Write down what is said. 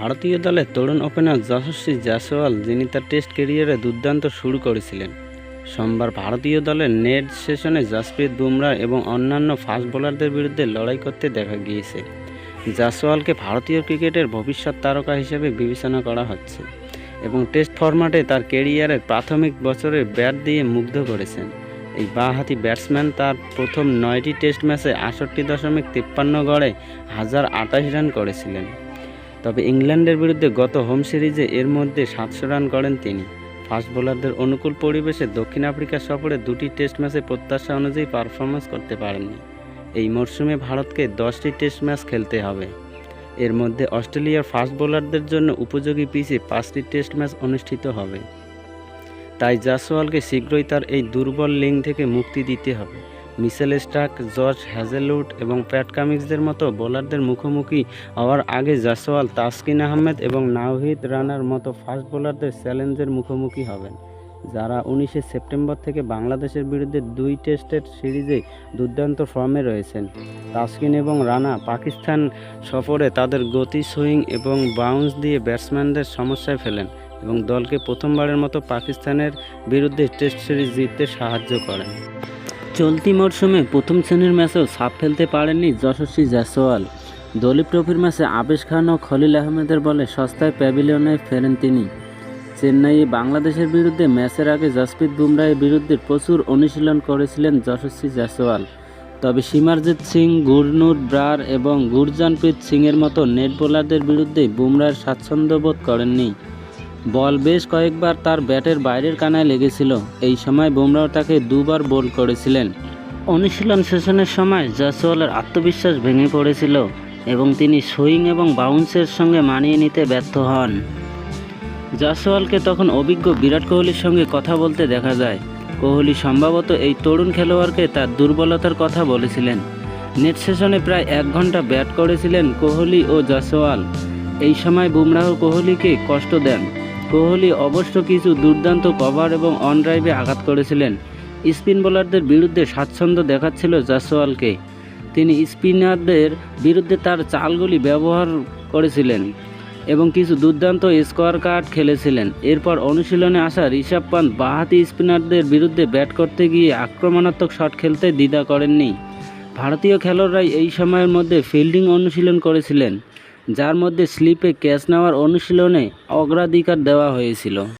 ভারতীয় দলের তরুণ ওপেনার যশস্বী জয়সওয়াল যিনি তার টেস্ট ক্যারিয়ারে দুর্দান্ত শুরু করেছিলেন। সোমবার ভারতীয় দলের নেট সেশনে জসপ্রীত বুমরা এবং অন্যান্য ফাস্ট বোলারদের বিরুদ্ধে লড়াই করতে দেখা গিয়েছে। জয়সওয়ালকে ভারতীয় ক্রিকেটের ভবিষ্যৎ তারকা হিসেবে বিবেচনা করা হচ্ছে এবং টেস্ট ফরম্যাটে তার ক্যারিয়ারের প্রাথমিক বছরে ব্যাট দিয়ে মুগ্ধ করেছেন। এই বাঁহাতি ব্যাটসম্যান তার প্রথম নয়টি টেস্ট ম্যাচে আষট্টি দশমিক তিপ্পান্ন গড়ে হাজার আটাশ রান করেছিলেন। তবে ইংল্যান্ডের বিরুদ্ধে গত হোম সিরিজে এর মধ্যে সাতশো রান করেন তিনি। ফাস্ট বোলারদের অনুকূল পরিবেশে দক্ষিণ আফ্রিকা সফরে দুটি টেস্ট ম্যাচে প্রত্যাশা অনুযায়ী পারফরমেন্স করতে পারেননি। এই মরশুমে ভারতকে দশটি টেস্ট ম্যাচ খেলতে হবে। এর মধ্যে অস্ট্রেলিয়ার ফাস্ট বোলারদের জন্য উপযোগী পিচে পাঁচটি টেস্ট ম্যাচ অনুষ্ঠিত হবে। তাই জাসওয়ালকে শীঘ্রই তার এই দুর্বল লিঙ্ক থেকে মুক্তি দিতে হবে। মিশেল স্টার্ক, জর্জ হ্যাজেলউড এবং প্যাট কামিংসদের মতো বোলারদের মুখোমুখি হওয়ার আগে জাসওয়াল, তাসকিন আহমেদ এবং নাওহিদ রানার মতো ফাস্ট বোলারদের চ্যালেঞ্জের মুখোমুখি হবেন। যারা উনিশে সেপ্টেম্বর থেকে বাংলাদেশের বিরুদ্ধে দুই টেস্টের সিরিজে দুর্দান্ত ফর্মে রয়েছেন। তাসকিন এবং রানা পাকিস্তান সফরে তাদের গতি, সুইং এবং বাউন্স দিয়ে ব্যাটসম্যানদের সমস্যায় ফেলেন এবং দলকে প্রথমবারের মতো পাকিস্তানের বিরুদ্ধে টেস্ট সিরিজ জিততে সাহায্য করেন। চলতি মরশুমে প্রথম শ্রেণির ম্যাচেও ছাপ ফেলতে পারেননি যশস্বী জয়সওয়াল। দলীপ ট্রফির ম্যাচে আবেশ খান ও খলিল আহমেদের বলে সস্তায় প্যাভিলিয়নে ফেরেন তিনি। চেন্নাইয়ে বাংলাদেশের বিরুদ্ধে ম্যাচের আগে জসপ্রীত বুমরাহের বিরুদ্ধে প্রচুর অনুশীলন করেছিলেন যশস্বী জয়সওয়াল। তবে সিমারজিৎ সিং, গুরনুর ব্রার এবং গুরজানপ্রীত সিংয়ের মতো নেট বোলারদের বিরুদ্ধে বুমরার স্বাচ্ছন্দ্য বোধ করেননি। বল বেশ কয়েকবার তার ব্যাটের বাইরের কানায় লেগেছিল। এই সময় বুমরাও তাকে দুবার বোল করেছিলেন। অনুশীলন সেশনের সময় জয়সওয়ালের আত্মবিশ্বাস ভেঙে পড়েছিল এবং তিনি সুইং এবং বাউন্সের সঙ্গে মানিয়ে নিতে ব্যর্থ হন। জাসওয়ালকে তখন অভিজ্ঞ বিরাট কোহলির সঙ্গে কথা বলতে দেখা যায়। কোহলি সম্ভবত এই তরুণ খেলোয়াড়কে তার দুর্বলতার কথা বলেছিলেন। নেট সেশনে প্রায় এক ঘণ্টা ব্যাট করেছিলেন কোহলি ও জাসওয়াল এই সময় বুমরাহ কোহলিকে কষ্ট দেন। কোহলি অবশ্য কিছু দুর্দান্ত কভার এবং অন ড্রাইভে আঘাত করেছিলেন। স্পিন বোলারদের বিরুদ্ধে স্বাচ্ছন্দ্য দেখাচ্ছিল জাসওয়ালকে তিনি স্পিনারদের বিরুদ্ধে তার চালগুলি ব্যবহার করেছিলেন এবং কিছু দুর্দান্ত স্কোয়ার কার্ড খেলেছিলেন। এরপর অনুশীলনে আসা ঋষভ পান্ত বাহাতি স্পিনারদের বিরুদ্ধে ব্যাট করতে গিয়ে আক্রমণাত্মক শট খেলতে দ্বিধা করেননি। ভারতীয় খেলোয়াড়রাই এই সময়ের মধ্যে ফিল্ডিং অনুশীলন করেছিলেন। যার মধ্যে স্লিপে ক্যাচ নেওয়ার অনুশীলনে অগ্রাধিকার দেওয়া হয়েছিল।